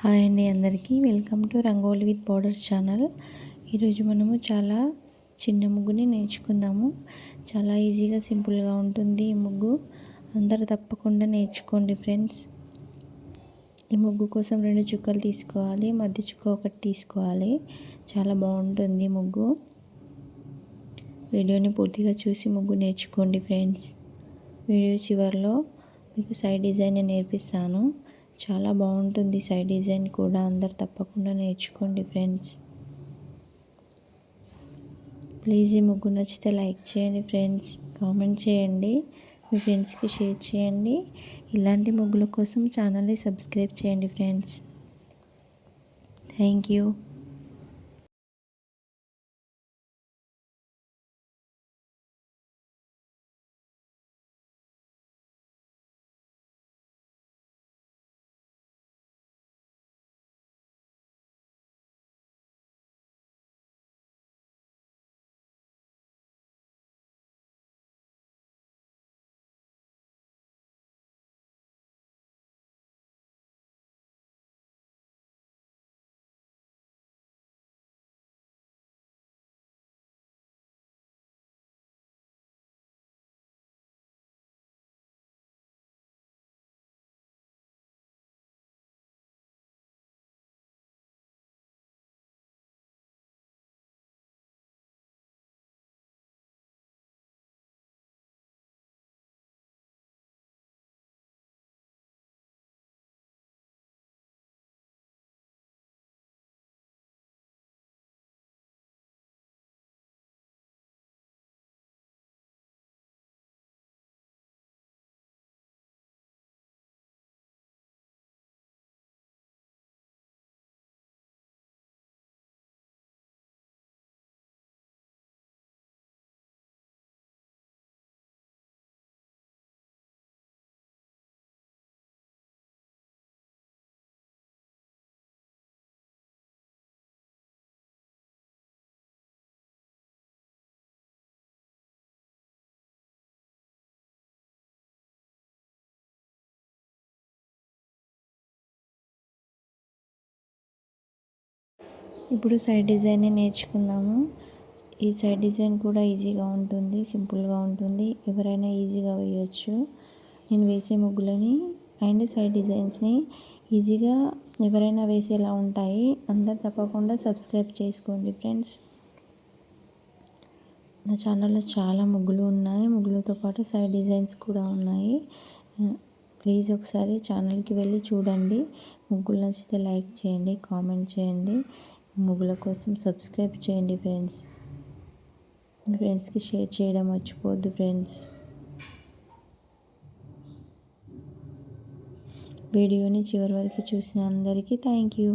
Hi అండి అందరికీ. Welcome to Rangoli with borders channel. ఈరోజు మనము చాలా చిన్న ముగ్గుని నేర్చుకుందాము. చాలా ఈజీగా సింపుల్గా ఉంటుంది ఈ ముగ్గు. అందరు తప్పకుండా నేర్చుకోండి ఫ్రెండ్స్. ఈ ముగ్గు కోసం రెండు చుక్కలు తీసుకోవాలి. మధ్య చుక్క ఒకటి తీసుకోవాలి. చాలా బాగుంటుంది ముగ్గు. వీడియోని పూర్తిగా చూసి ముగ్గు నేర్చుకోండి ఫ్రెండ్స్. వీడియో చివరిలో మీకు సైడ్ డిజైన్ నేర్పిస్తాను. చాలా బాగుంటుంది సైడ్ డిజైన్ కూడా. అందరు తప్పకుండా నేర్చుకోండి ఫ్రెండ్స్ ప్లీజ్ ఈ ముగ్గు నచ్చితే లైక్ చేయండి ఫ్రెండ్స్ కామెంట్ చేయండి. మీ ఫ్రెండ్స్కి షేర్ చేయండి. ఇలాంటి ముగ్గుల కోసం ఛానల్ని సబ్స్క్రైబ్ చేయండి ఫ్రెండ్స్ థ్యాంక్ యూ ఇప్పుడు సైడ్ డిజైన్ నేర్చుకుందాము. ఈ సైడ్ డిజైన్ కూడా ఈజీగా ఉంటుంది సింపుల్గా ఉంటుంది. ఎవరైనా ఈజీగా వేయచ్చు. నేను వేసే ముగ్గులని అండ్ సైడ్ డిజైన్స్ని ఈజీగా ఎవరైనా వేసేలా ఉంటాయి. అందరు తప్పకుండా సబ్స్క్రైబ్ చేసుకోండి ఫ్రెండ్స్ నా ఛానల్లో చాలా ముగ్గులు ఉన్నాయి. ముగ్గులతో పాటు సైడ్ డిజైన్స్ కూడా ఉన్నాయి. ప్లీజ్ ఒకసారి ఛానల్కి వెళ్ళి చూడండి. ముగ్గులు నచ్చితే లైక్ చేయండి కామెంట్ చేయండి. ముగ్గుల కోసం సబ్స్క్రైబ్ చేయండి ఫ్రెండ్స్. ఫ్రెండ్స్కి షేర్ చేయడం మర్చిపోవద్దు ఫ్రెండ్స్. వీడియోని చివరి వరకు చూసిన అందరికీ థ్యాంక్ యూ.